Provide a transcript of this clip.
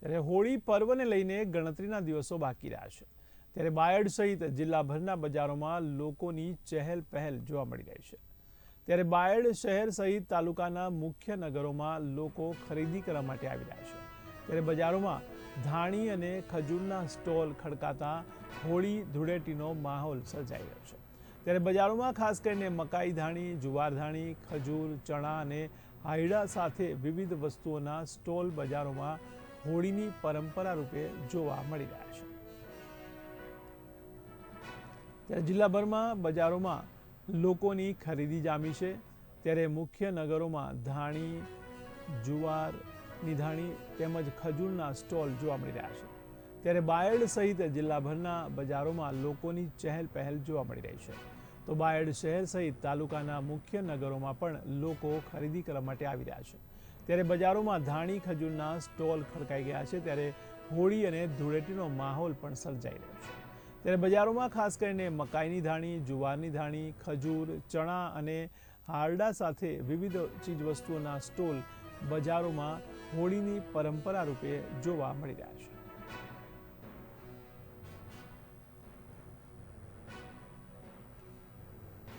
ત્યારે હોળી પર્વને લઈને ગણતરીના દિવસો બાકી રહ્યા છે. ત્યારે બાયડ સહિત જિલ્લાભરના બજારોમાં લોકોની ચહેલ પહેલ જોવા મળી રહી છે. ત્યારે બાયડ શહેર સહિત તાલુકાના મુખ્ય નગરોમાં લોકો ખરીદી કરવા માટે આવી રહ્યા છે. ત્યારે બજારોમાં ધાણી અને ખજૂરના સ્ટોલ ખડકાતા હોળી ધૂળેટીનો માહોલ સર્જાઈ રહ્યો છે. ત્યારે બજારોમાં ખાસ કરીને મકાઈ ધાણી, જુવાર ધાણી, ખજૂર, ચણા અને હાયડા સાથે વિવિધ વસ્તુઓના સ્ટોલ બજારોમાં હોળીની પરંપરા રૂપે જોવા મળી રહ્યા છે. ત્યારે જિલ્લાભરમાં બજારોમાં લોકોની ખરીદી જામી છે. ત્યારે મુખ્ય નગરોમાં ધાણી, જુવાર, નિધાણી તેમજ ખજૂરના સ્ટોલ જોવા મળી રહ્યા છે. ત્યારે બાયડ સહિત જિલ્લાભરના બજારોમાં લોકોની ચહેલ પહેલ જોવા મળી રહી છે. તો બાયડ શહેર સહિત તાલુકાના મુખ્ય નગરોમાં પણ લોકો ખરીદી કરવા માટે આવી રહ્યા છે. ત્યારે બજારોમાં ધાણી, ખજૂરના સ્ટોલ ખડકાઈ ગયા છે. ત્યારે હોળી અને ધૂળેટીનો માહોલ પણ સર્જાઈ રહ્યો છે. ત્યારે બજારોમાં ખાસ કરીને મકાઈની ધાણી, જુવારની ધાણી, ખજૂર, ચણા અને હારડા સાથે વિવિધ ચીજવસ્તુઓના સ્ટોલ બજારોમાં હોળીની પરંપરા રૂપે જોવા મળી રહ્યા છે.